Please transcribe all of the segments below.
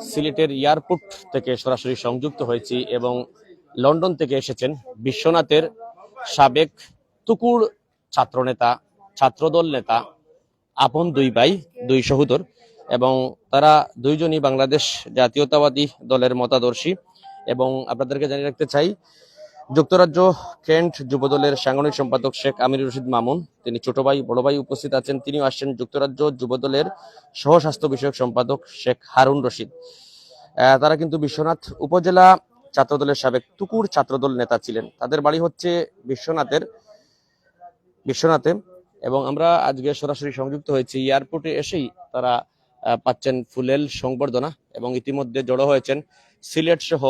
সিলেটের এয়ারপোর্ট থেকে সরাসরি সংযুক্ত হয়েছি এবং লন্ডন থেকে এসেছেন বিশ্বনাথের সাবেক তুকুর ছাত্রনেতা, ছাত্রদল নেতা আপন দুই ভাই, দুই সহোদর এবং তারা দুইজনই বাংলাদেশ জাতীয়তাবাদী দলের মতাদর্শী এবং আপনাদেরকে জানিয়ে রাখতে চাই যুক্তরাজ্য কেন্ট যুবদলের সাংগঠনিক সম্পাদক শেখ আমির রশিদ মামুন, তিনি ছোট ভাই, বড় ভাই উপস্থিত আছেন, তিনিও আসছেন যুক্তরাজ্য যুবদলের সহস্বাস্থ্য বিষয়ক সম্পাদক শেখ হারুন রশিদ। তারা কিন্তু বিশ্বনাথ উপজেলা ছাত্রদলের সাবেক তুকুর ছাত্রদল নেতা ছিলেন। তাদের বাড়ি হচ্ছে বিশ্বনাথের, বিশ্বনাথে, এবং আমরা আজকে সরাসরি সংযুক্ত হয়েছি। এয়ারপোর্টে এসেই তারা পাচ্ছেন ফুলেল সংবর্ধনা এবং ইতিমধ্যে জড়ো হয়েছেন সিলেট সহ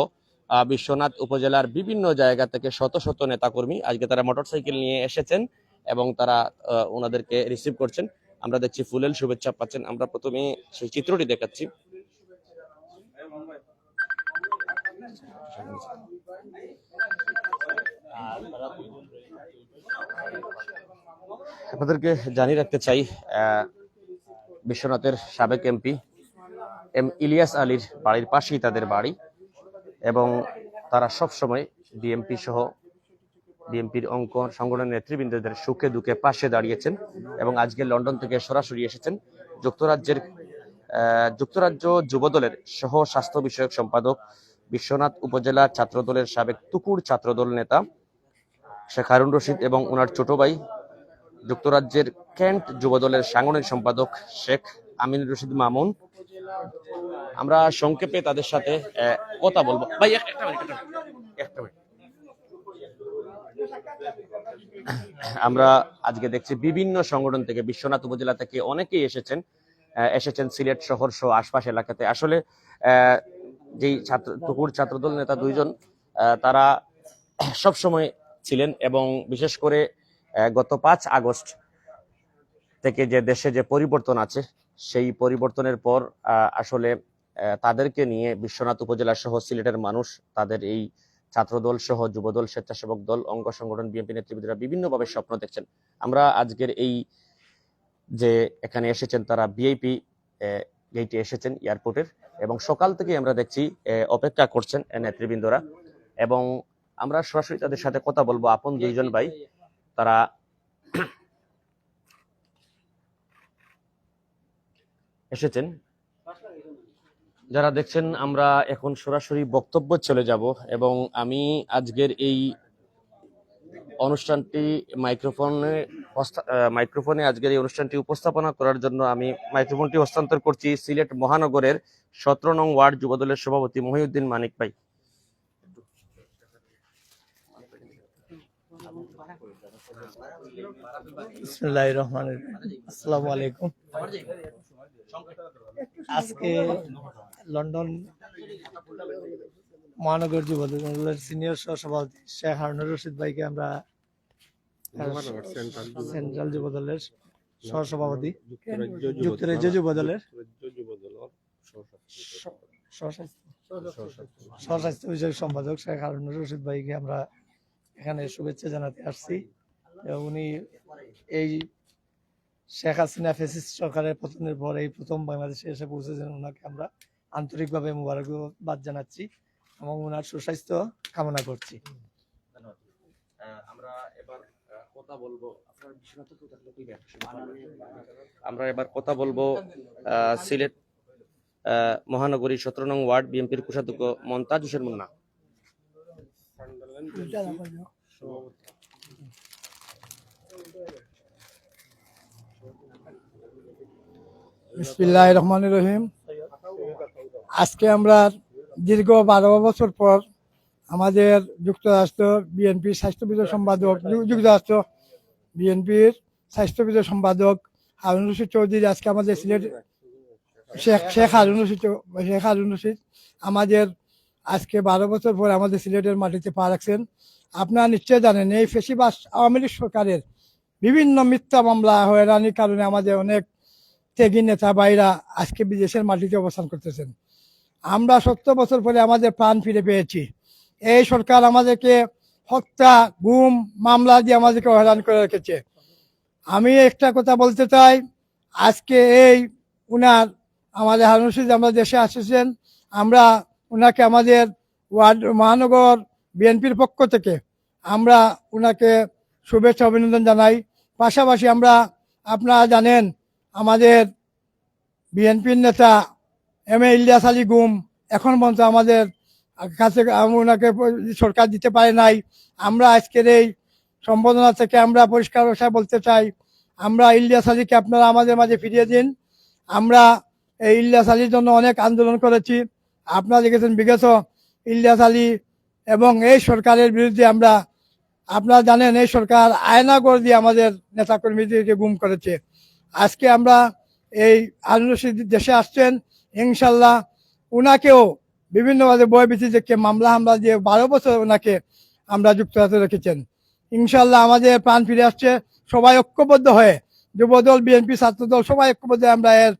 বিশ্বনাথ উপজেলার বিভিন্ন জায়গা থেকে শত শত নেতাকর্মী আজকে তারা মোটরসাইকেল নিয়ে এসেছেন এবং তারা ওনাদেরকে রিসিভ করছেন। আমরা দেখছি ফুলেল শুভেচ্ছা পাচ্ছেন। আমরা প্রথমে সেই চিত্রটি দেখাচ্ছি। আপনাদেরকে জানিয়ে রাখতে চাই বিশ্বনাথের সাবেক এমপি এম ইলিয়াস আলীর বাড়ির পাশেই তাদের বাড়ি। এবং তারা সব সময় বিএমপি সহ বিএনপির অঙ্ক সংগঠনের নেতৃবৃন্দদের সুখে দুঃখে পাশে দাঁড়িয়েছেন এবং আজকে লন্ডন থেকে সরাসরি এসেছেন যুক্তরাজ্যের যুক্তরাজ্য যুবদলের সহ স্বাস্থ্য বিষয়ক সম্পাদক বিশ্বনাথ উপজেলা ছাত্রদলের সাবেক তুকুর ছাত্রদল নেতা শেখ হারুন রশিদ এবং ওনার ছোট ভাই যুক্তরাজ্যের কেন্ট যুবদলের সাংগঠনিক সম্পাদক শেখ আমিন রশিদ মামুন। আমরা সংক্ষেপে তাদের সাথে কথা বলব। ভাই একটা মিনিট একটা মিনিট, আমরা আজকে দেখছি বিভিন্ন সংগঠন থেকে বিশ্বনাথ উপজেলা থেকে অনেকেই এসেছেন এসেছেন সিলেট শহর সহ আশপাশ এলাকাতে। আসলে যেই ছাত্র টুকুর ছাত্রদল নেতা দুইজন তারা সব সময় ছিলেন এবং বিশেষ করে গত পাঁচ আগস্ট থেকে যে দেশে যে পরিবর্তন আছে সেই পরিবর্তনের পর আসলে তাদেরকে নিয়ে বিশ্বনাথ উপজেলা সহ সিলেটের মানুষ, তাদের এই ছাত্রদল সহ যুবদল, স্বেচ্ছাসেবক দল, অঙ্গ সংগঠন, বিএনপি নেতৃবৃন্দরা বিভিন্নভাবে স্বপ্ন দেখছেন। আমরা আজকের এই যে এখানে এসেছেন তারা বিআইপি গেটে এসেছেন এয়ারপোর্টের এবং সকাল থেকে আমরা দেখছি অপেক্ষা করছেন নেতৃবৃন্দরা এবং আমরা সরাসরি তাদের সাথে কথা বলব। আপন দুইজন ভাই, তারা এসেছেন? যারা দেখছেন, আমরা এখন সরাসরি বক্তব্য চলে যাব এবং আমি আজকের এই অনুষ্ঠানটি মাইক্রোফোনে মাইক্রোফোনে আজকের এই অনুষ্ঠানটি উপস্থাপনা করার জন্য আমি মাইক্রোফোনটি হস্তান্তর করছি সিলেট মহানগরের সতেরো নং ওয়ার্ড যুবদলের সভাপতি মহিউদ্দিন মানিক ভাই। রহমান আসসালামু আলাইকুম। আজকে লন্ডন মহানগর যুব দলের সিনিয়র সহসভাপতি শেখ হারুনুর রশিদ ভাইকে আমরা সেন্ট্রাল যুব দলের সহসভাপতি, যুক্তরাজ্য যুব দলের স্বস্বাস্থ্য বিষয়ক সম্পাদক শেখ হারুনুর রশিদ ভাইকে আমরা এখানে শুভেচ্ছা জানাতে আসছি। উনি এই শেখ হাসিনা ফেসিস সরকারের পতনের পর এই প্রথম বাংলাদেশে এসে পৌঁছেছেন। ওনাকে আমরা আন্তরিকভাবে মুবারকবাদ জানাচ্ছি এবং ওনার সুস্বাস্থ্য কামনা করছি। আমরা এবার কথা বলব আমরা এবার কথা বলব সিলেট মহানগরী সতেরো নং ওয়ার্ড বিএনপির কোষাধ্যক্ষ মন্তাজ হোসেন মুন্না বিসমিল্লাহ রহমান রহিম। আজকে আমরা দীর্ঘ বারো বছর পর আমাদের যুক্তরাষ্ট্র বিএনপির স্বাস্থ্য বিষয় সম্পাদক যুক্তরাষ্ট্র, বিএনপির স্বাস্থ্য বিষয় সম্পাদক হারুন রশিদ চৌধুরী আজকে আমাদের সিলেট শেখ শেখ হারুন রশিদ শেখ হারুন রশিদ আমাদের আজকে বারো বছর পর আমাদের সিলেটের মাটিতে পা রাখছেন। আপনারা নিশ্চয় জানেন, এই ফেসিবাস আওয়ামী লীগ সরকারের বিভিন্ন মিথ্যা মামলা, হয়রানির কারণে আমাদের অনেক ত্যাগী নেতা ভাইরা আজকে বিদেশের মাটিতে অবস্থান করতেছেন। আমরা সত্তর বছর পরে আমাদের প্রাণ ফিরে পেয়েছি। এই সরকার আমাদেরকে হত্যা, গুম, মামলা দিয়ে আমাদেরকে হয়রান করে রেখেছে। আমি একটা কথা বলতে চাই, আজকে এই উনার আমাদের হারুন রশিদ আমরা দেশে আসেছেন, আমরা ওনাকে আমাদের ওয়ার্ড মহানগর বিএনপির পক্ষ থেকে আমরা ওনাকে শুভেচ্ছা অভিনন্দন জানাই। পাশাপাশি আমরা, আপনারা জানেন আমাদের বিএনপির নেতা এম এ ইলিয়াস আলী গুম এখন পর্যন্ত আমাদের কাছে ওনাকে সরকার দিতে পারে নাই। আমরা আজকের এই সম্বোধনা থেকে আমরা পরিষ্কার ভাষায় বলতে চাই, আমরা ইলিয়াস আলীকে আপনারা আমাদের মাঝে ফিরিয়ে দিন। আমরা এই ইলিয়াস আলীর জন্য অনেক আন্দোলন করেছি। আপনারা দেখেছেন বিগত ইলিয়াস আলী এবং এই সরকারের বিরুদ্ধে আমরা, আপনারা জানেন এই সরকার আয়না করে দিয়ে আমাদের নেতাকর্মীদেরকে গুম করেছে। আজকে আমরা এই আনন্দ দেশে আসছেন, ইনশাল্লাহ উনাকেও বিভিন্নভাবে বয় ভিত্তিতে মামলা হামলা দিয়ে বারো বছর ওনাকে আমরা যুক্তরাষ্ট্রে রেখেছেন। ইনশাল্লাহ আমাদের প্রাণ ফিরে আসছে। সবাই ঐক্যবদ্ধ হয়ে যুবদল, বিএনপি, ছাত্রদল সবাই ঐক্যবদ্ধ আমরা এর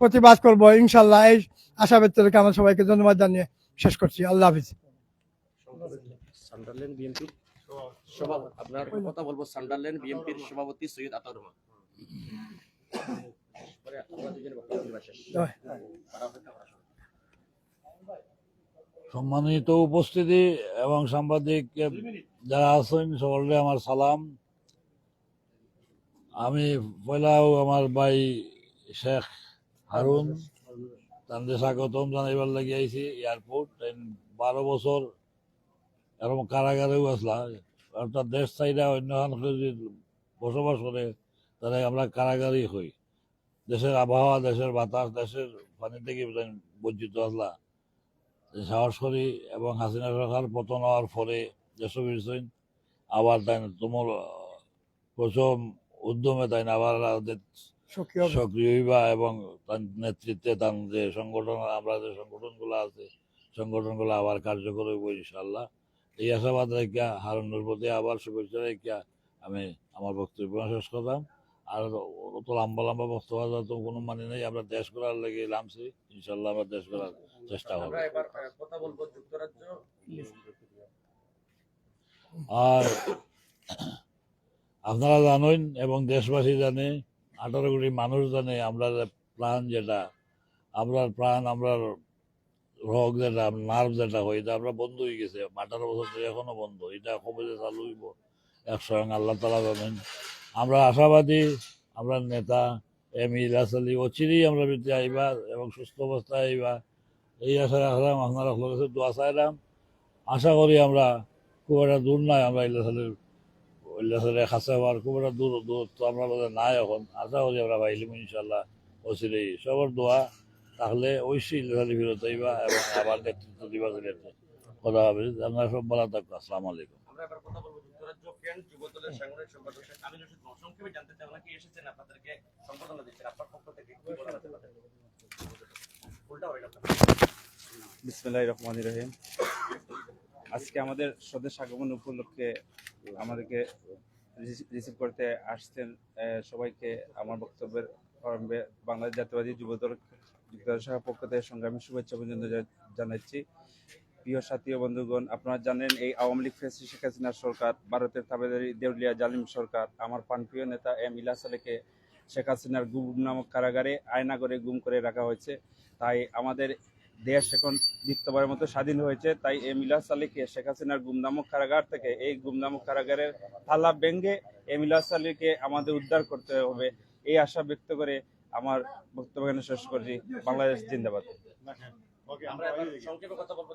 প্রতিবাদ করব। ইনশাল্লাহ এই আশা ব্যক্ত রেখে আমরা সবাইকে ধন্যবাদ জানিয়ে শেষ করছি। আল্লাহ হাফিজ। আপনার কথা বলব, সান্ডারল্যান্ড বিএনপির সভাপতি সৈয়দ রহমান। সম্মানিত উপস্থিতি এবং সাংবাদিক যারা আছেন, সকলকে আমার সালাম। আমি পয়লাও আমার ভাই শেখ হারুন তাদের স্বাগতম জানাইবার লাগি আইছি এয়ারপোর্ট। বারো বছর এরকম কারাগারেও আসলা অর্থাৎ দেশ চাইরা অন্য বসবাস করে তাহলে আমরা কারাগারই হই। দেশের আবহাওয়া দেশের বাতাস দেশের পানি থেকে বঞ্চিত আসলা সাহস করি এবং হাসিনা সরকার পতন হওয়ার ফলে যেসব বিষয় আবার তাই তোমার প্রথম উদ্যমে তাই আবার সক্রিয় হইবা এবং তার নেতৃত্বে তার যে সংগঠন আমরা যে সংগঠনগুলো আছে সংগঠনগুলো আবার কার্যকর হইব ইনশাল্লাহ এই আশাবাদ রেখা হারুনের প্রতি আবার শুভেচ্ছা রেখা আমি আমার বক্তব্য শেষ করলাম। আর অত লম্বা লম্বা বক্তব্য তো কোনো মানে নেই। আমরা দেশ করার লেগে নামছি ইনশাল্লাহ আমরা দেশ করার চেষ্টা করব। কথা বলব যুক্তরাজ্য। আর আপনারা জানেন এবং দেশবাসী জানে আঠারো কোটি মানুষ জানে আমরা প্রাণ যেটা আমরা প্রাণ আমরা রোগ যেটা নার্ভ যেটা হয় এটা আমরা বন্ধ হয়ে গেছে। আঠারো বছর ধরে এখনও বন্ধ। এটা কবে যে চালু হইব একসঙ্গ আল্লাহ তালা জানেন। আমরা আশাবাদী, আমরা নেতা, এম ইলাস অচিরেই আমরা বৃত্তি আইবা এবং সুস্থ অবস্থায় আইবা এই আশা রাখলাম আপনারা কাছে দোয়া চাইলাম। আশা করি আমরা খুব একটা দূর নাই, আমরা ইল্লাসালের ইল্লাসালের কাছে হওয়ার খুব একটা দূর, দূরত্ব আমরা বোধ নাই এখন। আশা করি আমরা পাইলিম ইনশাল্লাহ অচিরেই। সবার দোয়া, তাহলে ঐশী ইল্লাসালি ফিরত আইবা এবং আবার নেতৃত্ব দিবা কথা হবে। আপনারা সব বলা থাকব আসসালামু আলাইকুম। আমরা এবার কথা বলব যুক্তরাজ্য ফ্রেন্ড যুবদলের সাংগঠনিক সম্পাদক আমির রশিদ সংক্ষেপে জানতে চাই ওনাকে এসেছেন আপনাদেরকে সম্বোধনা দিচ্ছেন। আপনার পক্ষ থেকে কি বলার আছে আপনাদের? উল্টা হয়ে রহিম। আজকে আমাদের স্বদেশ আগমন উপলক্ষে আমাদেরকে রিসিভ করতে আসছেন সবাইকে আমার বক্তব্যের প্রারম্ভে বাংলাদেশ জাতীয়বাদী যুবদল যুক্তরাষ্ট্র পক্ষ থেকে সংগ্রামী শুভেচ্ছা পর্যন্ত জানাচ্ছি। প্রিয় সাথী বন্ধুগণ, আপনারা জানেন এই আওয়ামী লীগ ফেসি শেখ হাসিনার সরকার, ভারতের তাবেদারি দেউলিয়া জালিম সরকার, আমার প্রাণপ্রিয় নেতা এম ইলাস আলীকে শেখ হাসিনার গুম নামক কারাগারে আয়নাগরে গুম করে রাখা হয়েছে। তাই আমাদের দেশ এখন দ্বিতীয়বারের মতো স্বাধীন হয়েছে। তাই এম ইলাস আলীকে শেখ হাসিনার গুমনামক কারাগার থেকে এই গুমনামক কারাগারের থালা ভেঙ্গে এম ইলাস আলীকে আমাদের উদ্ধার করতে হবে। এই আশা ব্যক্ত করে আমার বক্তব্য শেষ করছি। বাংলাদেশ জিন্দাবাদ। আমরা এবার সংক্ষেপে কথা বলব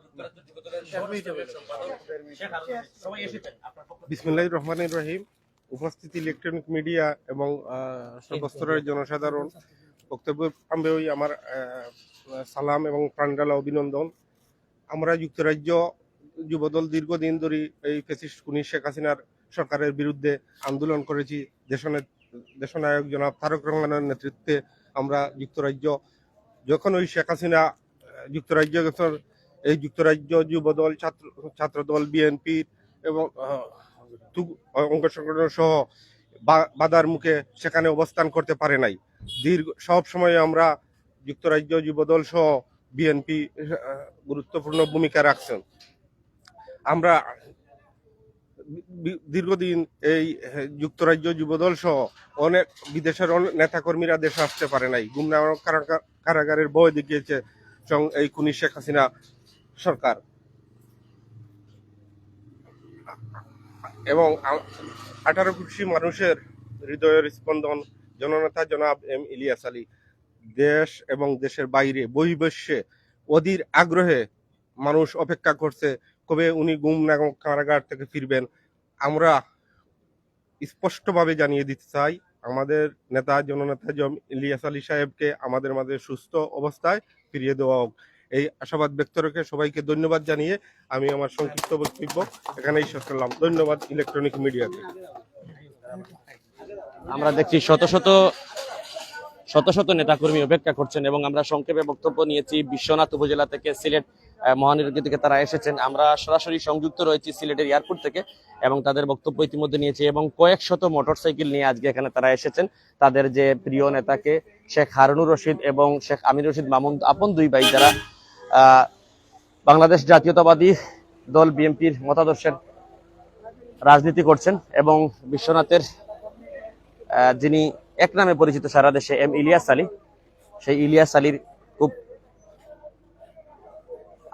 বিসমিল্লাহ রহমানির রহিম। উপস্থিত ইলেকট্রনিক মিডিয়া এবং সর্বস্তরের জনসাধারণ। বক্তব্য ওই আমার সালাম এবং প্রাণডালা অভিনন্দন। আমরা যুক্তরাজ্য যুবদল দীর্ঘদিন ধরে এই ফেসিস্ট কুনি শেখ হাসিনার সরকারের বিরুদ্ধে আন্দোলন করেছি। দেশনে দেশনায়ক জনাব তারক রহমানের নেতৃত্বে আমরা যুক্তরাজ্য যখন ওই শেখ হাসিনা যুক্তরাজ্য যখন এই যুক্তরাজ্য যুবদল, ছাত্র, ছাত্রদল, বিএনপি এবং অঙ্গ সংগঠন সহ বাধার মুখে সেখানে অবস্থান করতে পারে নাই। দীর্ঘ, সব সময় আমরা যুক্তরাজ্য যুবদল সহ বিএনপি, গুরুত্বপূর্ণ ভূমিকা রাখছেন। আমরা দীর্ঘদিন এই যুক্তরাজ্য যুবদল সহ অনেক বিদেশের নেতাকর্মীরা দেশে আসতে পারে নাই। গুমনাম কারাগারের বয় দেখিয়েছে এই খুনি শেখ হাসিনা সরকার। এবং আঠারো কোটি মানুষের হৃদয়ের স্পন্দন জননেতা জনাব এম ইলিয়াস আলী, দেশ এবং দেশের বাইরে, বহির্বিশ্বে অধীর আগ্রহে মানুষ অপেক্ষা করছে, কবে উনি গুমনাম কারাগার থেকে ফিরবেন, আমরা স্পষ্টভাবে জানিয়ে দিতে চাই, আমাদের নেতা জননেতা জম ইলিয়াস আলী সাহেবকে আমাদের মাঝে সুস্থ অবস্থায় ফিরিয়ে দেওয়া হোক। এই আশাবাদ ব্যক্ত রেখে সবাইকে ধন্যবাদ জানিয়ে আমি আমার সংক্ষিপ্ত বক্তব্য এখানেই শেষ করলাম। ধন্যবাদ ইলেকট্রনিক মিডিয়াকে আমরা দেখছি শত শত শত শত নেতাকর্মী অপেক্ষা করছেন এবং আমরা সংক্ষেপে বক্তব্য নিয়েছি। বিশ্বনাথ উপজেলা থেকে সিলেট মহানগরী থেকে তারা এসেছেন। আমরা সরাসরি সংযুক্ত রয়েছি সিলেটের এয়ারপোর্ট থেকে এবং তাদের বক্তব্য ইতিমধ্যে নিয়েছি এবং কয়েক শত মোটরসাইকেল নিয়ে আজকে এখানে তারা এসেছেন। তাদের যে প্রিয় নেতাকে শেখ হারুনুর রশিদ এবং শেখ আমির রশিদ মামুন, আপন দুই ভাই যারা বাংলাদেশ জাতীয়তাবাদী দল বিএনপির মতাদর্শের রাজনীতি করছেন এবং বিশ্বনাথের যিনি এক নামে পরিচিত সারা দেশে এম ইলিয়াস আলী। সেই ইলিয়াস আলীর খুব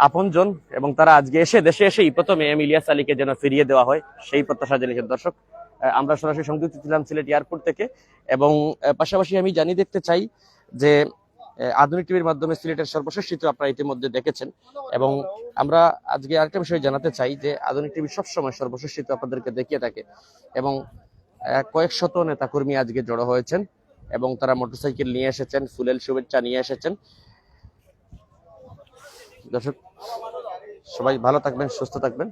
আপনজন এবং তারা আজকে এসে দেশে এসেই প্রথমে এম ইলিয়াস আলীকে যেন ফিরিয়ে দেওয়া হয়, সেই প্রত্যাশা জানিয়েছেন দর্শক। আমরা সরাসরি সংযুক্ত ছিলাম সিলেট এয়ারপোর্ট থেকে এবং পাশাপাশি আমি জানিয়ে দেখতে চাই যে আধুনিক টিভির মাধ্যমে সিলেটের সর্বশেষ চিত্র আপনারা ইতিমধ্যে দেখেছেন এবং আমরা আজকে আরেকটা বিষয় জানাতে চাই যে, আধুনিক টিভি সবসময় সর্বশেষ চিত্র আপনাদেরকে দেখিয়ে থাকে এবং কয়েক শত নেতাকর্মী আজকে জড়ো হয়েছেন এবং তারা মোটরসাইকেল নিয়ে এসেছেন, ফুলেল শুভেচ্ছা নিয়ে এসেছেন। দর্শক সবাই ভালো থাকবেন সুস্থ থাকবেন।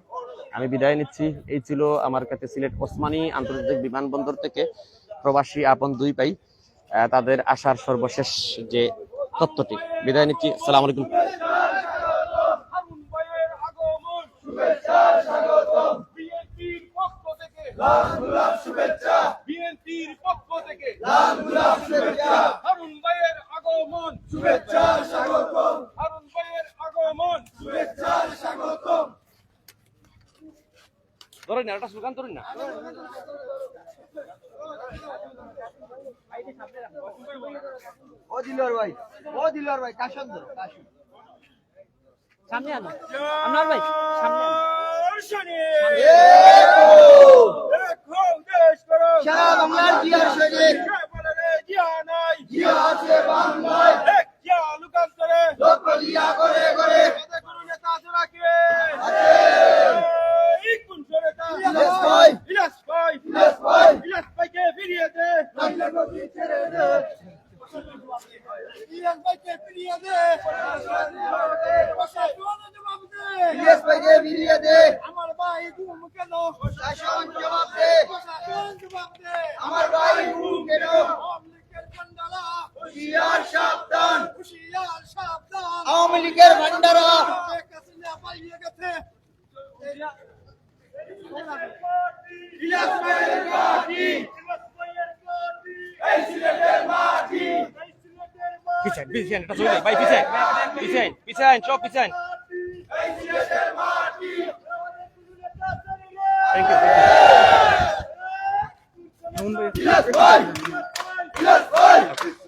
আমি বিদায় নিচ্ছি। এই ছিল আমার কাছে সিলেট ওসমানী আন্তর্জাতিক বিমানবন্দর থেকে প্রবাসী আপন দুই পাই আহ, তাদের আসার সর্বশেষ যে তত্ত্বটি বিদায় নিচ্ছি। সালাম আলাইকুম। হারুন ভাইয়ের আগমন শুভেচ্ছা স্বাগতম বিএনপির পক্ষ থেকে লাল গোলাপ শুভেচ্ছা। বিএনপির পক্ষ থেকে লাল গোলাপ শুভেচ্ছা। হারুন ভাইয়ের আগমন। শুভেচ্ছা স্বাগতম। হারুন ভাইয়ের আগমন শুভেচ্ছা স্বাগতম ধরেন না একটা স্লোগান ধরেন না। ও দিলর ভাই ও দিলর ভাই কাশন ধর কাশন সামনে আনো ভাই সামনে আনো। শনি দেখো দেখো দেশ করো। সারা বাংলার জিয়ার জিয়া নাই। জিয়া আছে বাংলায় এক জিয়া লুকান্তরে লোক দিয়া করে করে কথা কোনো নেতা জোড়াকে আছে এই কোন জোড়াটা ইলিয়াস ভাই ইলাস ভাই ইলিয়াস ভাই ইলাস ভাইকে ফিরিয়ে দে লাগলে নদী ছেড়ে দে ইলাস ভাইকে ফিরিয়ে দে। প্রশাসন জবাব দে ইলিয়াস ভাইকে ফিরিয়ে দে। আমার ভাই ঘুম কেন? শাসন জবাব দে। প্রশাসন জবাব দে। আমার ভাই ঘুম কেন? হুশিয়ার সাবধান। হুশিয়ার সাবধান। আওয়ামী লীগের ভান্ডারা। শেখ হাসিনা পালিয়ে গেছে। ইলাস ভাইয়ের মাটি। ইলাস ভাইয়ের মাটি। এই সিলেটের মাটি। পিছাইন পিছাইন এটা চলে ভাই পিছাইন পিছাইন পিছাইন সব পিছাইন থ্যাংক ইউ থ্যাংক ইউ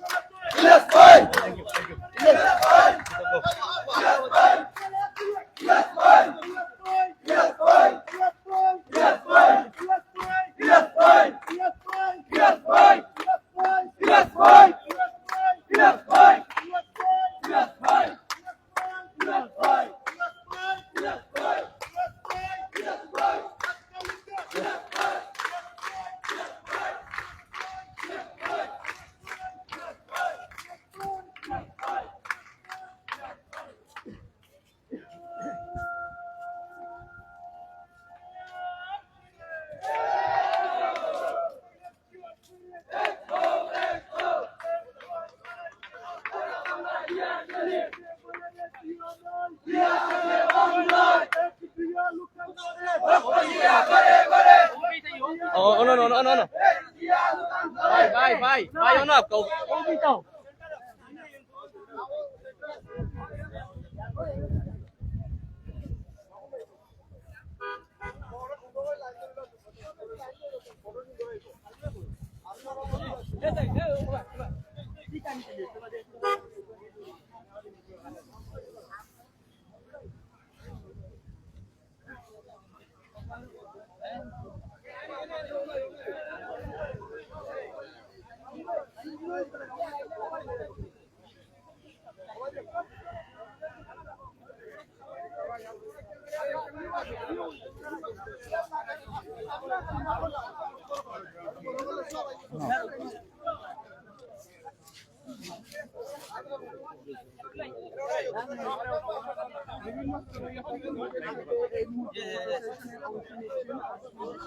狗，狗味道。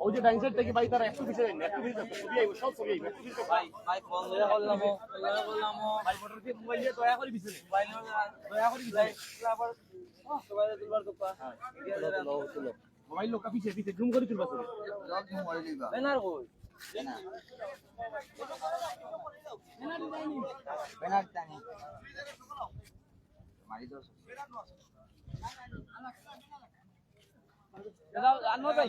ওই যে ডাইন সাইড থেকে ভাই তারা একটু পিছিয়ে যান একটু পিছিয়ে যান ছবি আইব সব ছবি আইব একটু পিছিয়ে ভাই ভাই ফোন করে বললাম বললাম ভাই মোটর দিয়ে মোবাইল দিয়ে দয়া করে বিছনে মোবাইল দয়া করে বিছনে আবার সবাই তুলবার দোকা মোবাইল লোক পিছিয়ে পিছিয়ে জুম করে তুলবা ছবি বেনার কই? আনো ভাই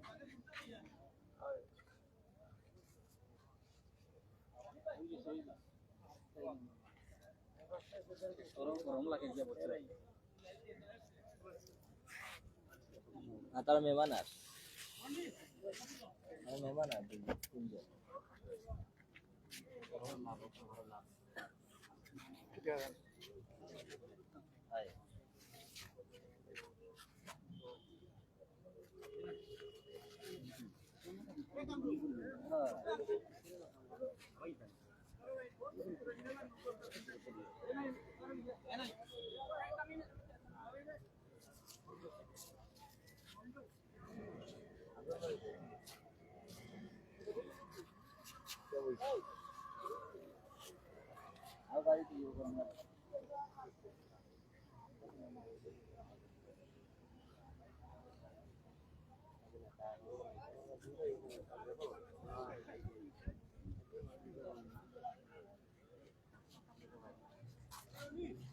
শেষ না আরও মেহমান আরও আইডিয়া তারা মেহমান আর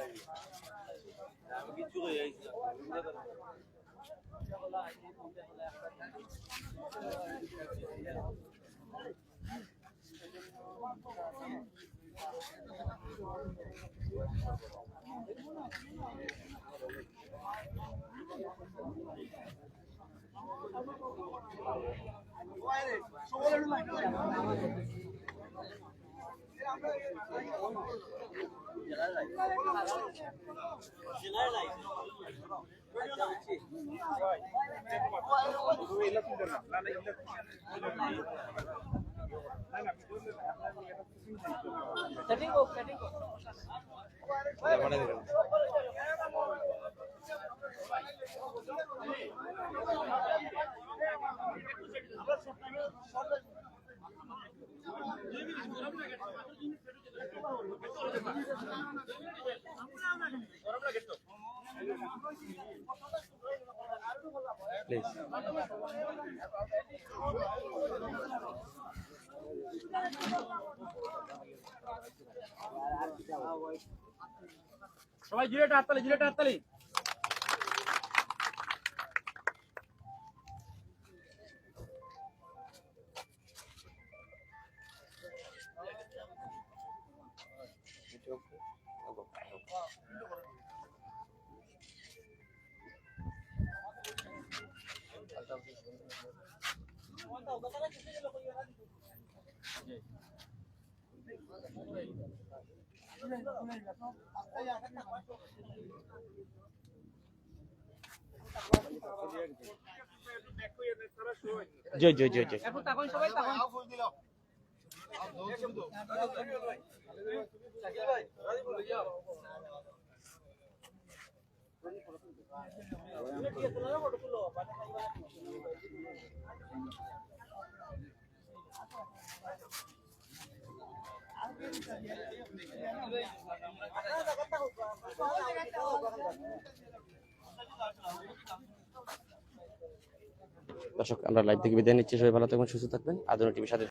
আইছি মেহমান আপনারা সবাই জিরেটা হাততালি জিরেটা হাততালি। জি জি জি জি এখন তখন সবাই তখন দর্শক আমরা লাইভ থেকে বিদায় নিচ্ছি। সবাই ভালো থাকবেন সুস্থ থাকবেন। আধুনিক টিভির সাথে